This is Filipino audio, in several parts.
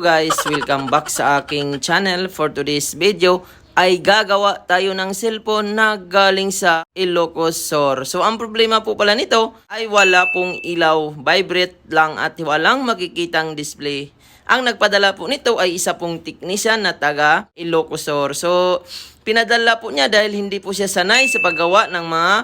Guys, welcome back sa aking channel. For today's video ay gagawa tayo ng cellphone na galing sa Ilocos Sur. So ang problema po pala nito ay wala pong ilaw, vibrate lang at walang makikitang display. Ang nagpadala po nito ay isa pong technician na taga Ilocos Sur. So pinadala po niya dahil hindi po siya sanay sa paggawa ng mga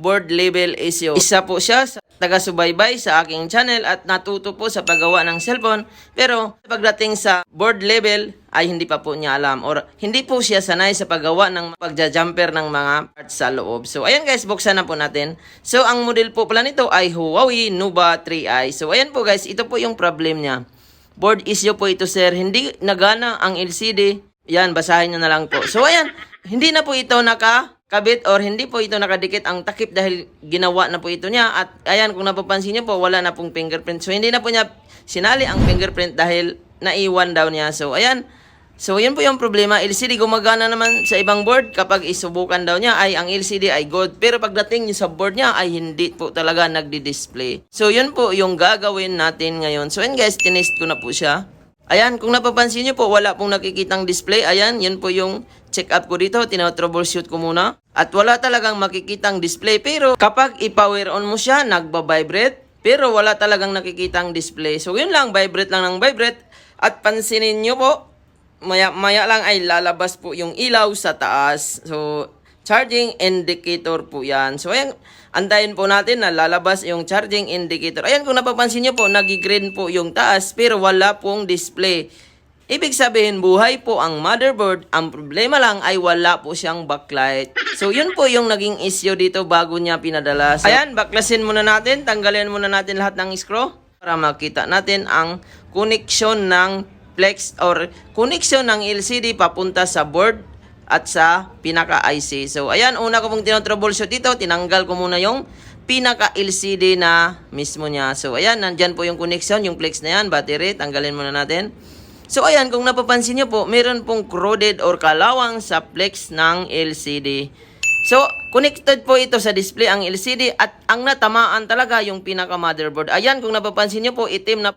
board level issue. Isa po siya sa taga-subaybay sa aking channel at natuto po sa paggawa ng cellphone. Pero pagdating sa board level ay hindi pa po niya alam or hindi po siya sanay sa paggawa ng pagja-jumper ng mga parts sa loob. So ayan guys, buksan na po natin. So ang model po pala nito ay Huawei Nova 3i. So ayan po guys, ito po yung problem niya. Board issue po ito sir, hindi nagana ang LCD. Yan, basahin nyo na lang po. So ayan, hindi na po ito naka kabit or hindi po ito nakadikit ang takip dahil ginawa na po ito niya. At ayan kung napapansin niyo po wala na pong fingerprint. So hindi na po niya sinali ang fingerprint dahil naiwan daw niya. So ayan. So yun po yung problema. LCD gumagana naman sa ibang board. Kapag isubukan daw niya ay ang LCD ay good. Pero pagdating niyo sa board niya ay hindi po talaga nagdi-display. So yun po yung gagawin natin ngayon. So yun guys tinest ko na po siya. Ayan, kung napapansin nyo po, wala pong nakikitang display. Ayan, yan po yung check up ko dito. Tinotroubleshoot ko muna. At wala talagang makikitang display. Pero kapag i-power on mo siya, nagba-vibrate. Pero wala talagang nakikitang display. So yun lang, vibrate lang ng vibrate. At pansinin nyo po, maya, maya lang ay lalabas po yung ilaw sa taas. So, charging indicator po yan. So, ayan, antayin po natin na lalabas yung charging indicator. Ayan, kung napapansin nyo po, nag-green po yung taas, pero wala pong display. Ibig sabihin, buhay po ang motherboard. Ang problema lang ay wala po siyang backlight. So, yun po yung naging issue dito bago niya pinadala. So, ayan, backlasin muna natin. Tanggalin muna natin lahat ng screw para makita natin ang connection ng flex or connection ng LCD papunta sa board at sa pinaka-IC. So, ayan, una ko pong tinotroubleshoot dito. Tinanggal ko muna yung pinaka-LCD na mismo niya. So, ayan, nandyan po yung connection, yung flex na yan, battery. Tanggalin muna natin. So, ayan, kung napapansin nyo po, meron pong corroded or kalawang sa flex ng LCD. So, connected po ito sa display ang LCD at ang natamaan talaga yung pinaka-motherboard. Ayan, kung napapansin nyo po, itim na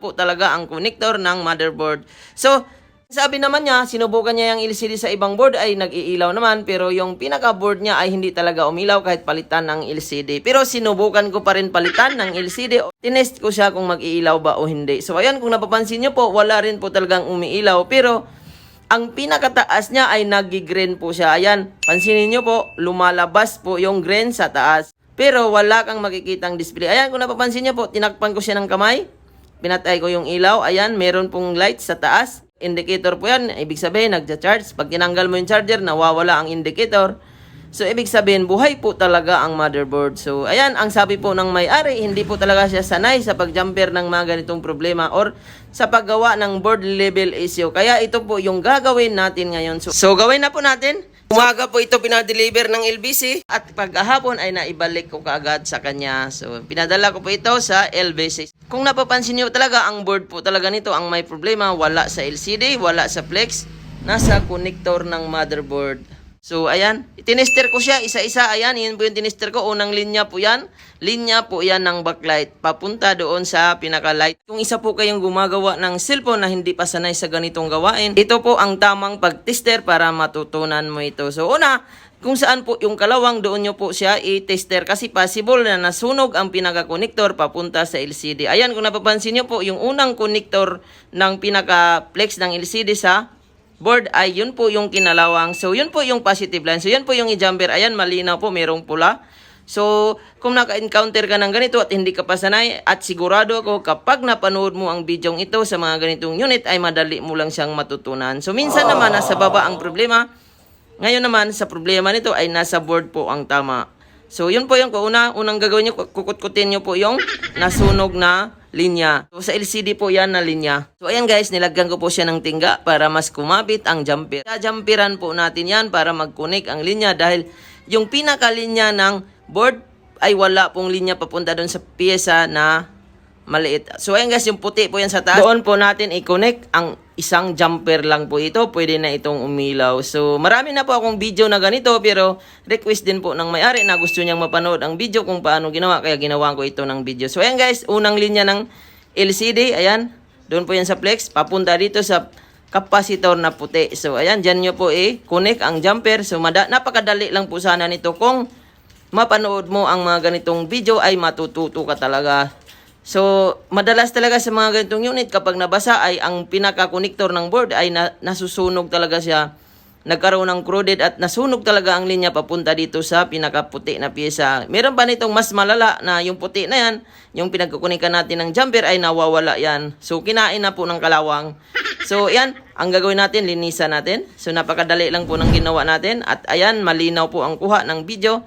po talaga ang connector ng motherboard. So, sabi naman niya, sinubukan niya yung LCD sa ibang board ay nag-iilaw naman pero yung pinaka-board niya ay hindi talaga umilaw kahit palitan ng LCD. Pero sinubukan ko pa rin palitan ng LCD. Tinest ko siya kung mag-iilaw ba o hindi. So ayan, kung napapansin niyo po, wala rin po talagang umiilaw pero ang pinakataas niya ay nag-green po siya. Ayan, pansinin niyo po, lumalabas po yung green sa taas. Pero wala kang makikitang display. Ayan, kung napapansin niyo po, tinakpan ko siya ng kamay. Pinatay ko yung ilaw. Ayan, meron pong light sa taas. Indicator po yan. Ibig sabihin, nagja-charge. Pag tinanggal mo yung charger, nawawala ang indicator. So, ibig sabihin, buhay po talaga ang motherboard. So, ayan, ang sabi po ng may-ari, hindi po talaga siya sanay sa pag-jumper ng mga ganitong problema or sa paggawa ng board level issue. Kaya ito po yung gagawin natin ngayon. So, so gawin na po natin. Umaga po ito pinadeliver ng LBC at pagkahapon ay naibalik ko kaagad sa kanya. So, pinadala ko po ito sa LBC. Kung napapansin niyo talaga, ang board po talaga nito ang may problema. Wala sa LCD, wala sa flex, nasa connector ng motherboard. So, ayan. Tinester ko siya isa-isa. Ayan, yun po yung tinester ko. Unang linya po yan. Linya po yan ng backlight. Papunta doon sa pinaka-light. Kung isa po kayong gumagawa ng cellphone na hindi pa sanay sa ganitong gawain, ito po ang tamang pag-tester para matutunan mo ito. So, una, kung saan po yung kalawang, doon nyo po siya i-tester kasi possible na nasunog ang pinaka-connector papunta sa LCD. Ayan, kung napapansin nyo po, yung unang connector ng pinaka-flex ng LCD sa board ay yun po yung kinalawang. So, yun po yung positive line. So, yun po yung i-jumper. Ayan, malinaw po, merong pula. So, kung naka-encounter ka ng ganito at hindi ka pa sanay at sigurado ako kapag napanood mo ang bidyong ito sa mga ganitong unit ay madali mo lang siyang matutunan. So, minsan naman nasa baba ang problema. Ngayon naman, sa problema nito ay nasa board po ang tama. So, yun po yung una, unang gagawin nyo, kukutkutin nyo po yung nasunog na linya. So, sa LCD po yan na linya. So, ayan guys, nilagyan ko po siya ng tingga para mas kumapit ang jumper. Jumperan po natin yan para mag-connect ang linya dahil yung pinakalinya ng board ay wala pong linya papunta doon sa pyesa na maliit. So, ayan guys, yung puti po yan sa taas. Doon po natin i-connect ang isang jumper lang po ito. Pwede na itong umilaw. So, marami na po akong video na ganito pero request din po ng may-ari na gusto niyang mapanood ang video kung paano ginawa. Kaya ginawa ko ito ng video. So, ayan guys, unang linya ng LCD, ayan. Doon po yan sa flex. Papunta dito sa capacitor na puti. So, ayan, dyan nyo po i-connect ang jumper. So, mada- napakadali lang po sana nito kung mapanood mo ang mga ganitong video ay matututo ka talaga. So, madalas talaga sa mga ganitong unit kapag nabasa ay ang pinaka-connector ng board ay na- nasusunog talaga siya. Nagkaroon ng corroded at nasunog talaga ang linya papunta dito sa pinakaputi na pyesa. Meron pa nitong mas malala na yung puti na yan, yung pinagkukunikan natin ng jumper ay nawawala yan. So, kinain na po ng kalawang. So, yan, ang gagawin natin, linisan natin. So, napakadali lang po ng ginawa natin. At ayan, malinaw po ang kuha ng video.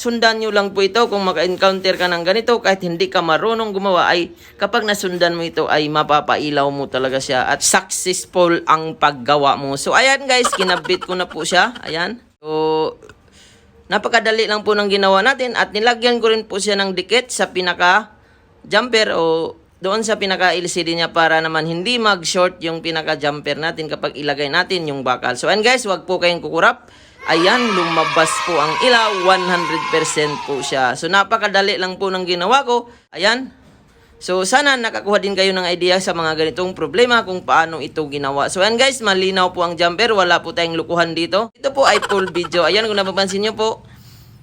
Sundan nyo lang po ito kung maka-encounter ka ng ganito kahit hindi ka marunong gumawa ay kapag nasundan mo ito ay mapapailaw mo talaga siya at successful ang paggawa mo. So ayan guys, kinabit ko na po siya. Ayan. So napakadali lang po ng ginawa natin at nilagyan ko rin po siya ng dikit sa pinaka jumper o doon sa pinaka LCD niya para naman hindi mag-short yung pinaka jumper natin kapag ilagay natin yung bakal. So ayan guys, wag po kayong kukurap. Ayan, lumabas po ang ilaw, 100% po siya. So napakadali lang po ng ginawa ko. Ayan. So sana nakakuha din kayo ng idea sa mga ganitong problema kung paano ito ginawa. So ayan guys, malinaw po ang jumper, wala po tayong lukuhan dito. Ito po ay full video. Ayan, kung napapansin nyo po,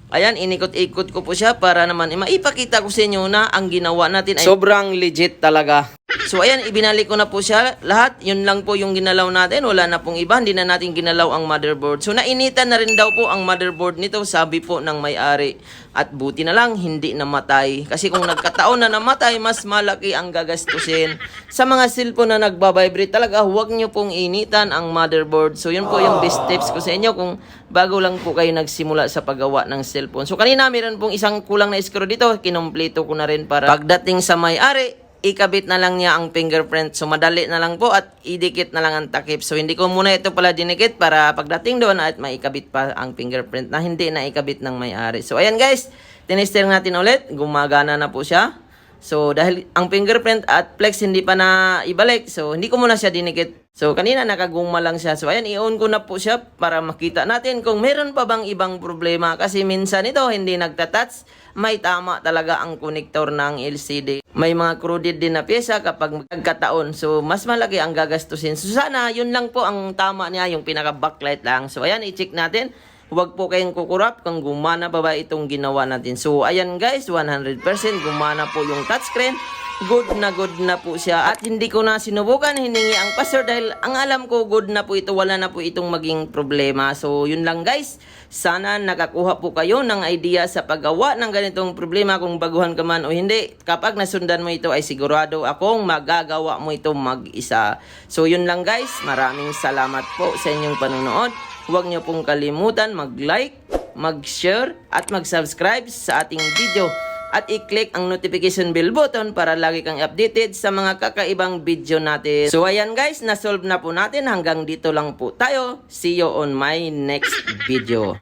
Ayan, inikot-ikot ko po siya para naman eh, maipakita ko sa inyo na ang ginawa natin ay sobrang legit talaga. So ayan, ibinalik ko na po siya. Lahat, yun lang po yung ginalaw natin. Wala na pong iba, hindi na natin ginalaw ang motherboard. So nainitan na rin daw po ang motherboard nito, sabi po ng may-ari. At buti na lang, hindi namatay. Kasi kung nagkataon na namatay, mas malaki ang gagastusin. Sa mga cellphone na nagbabibrate talaga, huwag nyo pong initan ang motherboard. So yun po yung best tips ko sa inyo kung bago lang po kayo nagsimula sa paggawa ng cellphone. So kanina, meron pong isang kulang na screw dito. Kinumpleto ko na rin para pagdating sa may-ari, ikabit na lang niya ang fingerprint. So, madali na lang po at idikit na lang ang takip. So, hindi ko muna ito pala dinikit para pagdating doon at maikabit pa ang fingerprint na hindi na ikabit ng may-ari. So, ayan guys, tinester natin ulit. Gumagana na po siya. So, dahil ang fingerprint at flex hindi pa na ibalik, so hindi ko muna siya dinikit. So, kanina nakaguma lang siya. So, ayan, i-on ko na po siya para makita natin kung meron pa bang ibang problema. Kasi minsan ito, hindi nagtatats. May tama talaga ang connector ng LCD. May mga corroded din na pyesa kapag nagkataon. So, mas malaki ang gagastusin. So, sana, yun lang po ang tama niya, yung pinaka-backlight lang. So, ayan, i-check natin. Huwag po kayong kukurap kung gumana pa ba itong ginawa natin. So, ayan guys, 100% gumana po yung touchscreen. Good na good na po siya. At hindi ko na sinubukan, hiningi ang password dahil ang alam ko good na po ito, wala na po itong maging problema. So, yun lang guys. Sana nakakuha po kayo ng idea sa paggawa ng ganitong problema kung baguhan ka man o hindi. Kapag nasundan mo ito ay sigurado akong magagawa mo ito mag-isa. So, yun lang guys. Maraming salamat po sa inyong panonood. Huwag niyo pong kalimutan mag-like, mag-share, at mag-subscribe sa ating video. At i-click ang notification bell button para lagi kang updated sa mga kakaibang video natin. So ayan guys, na-solve na po natin. Hanggang dito lang po tayo. See you on my next video.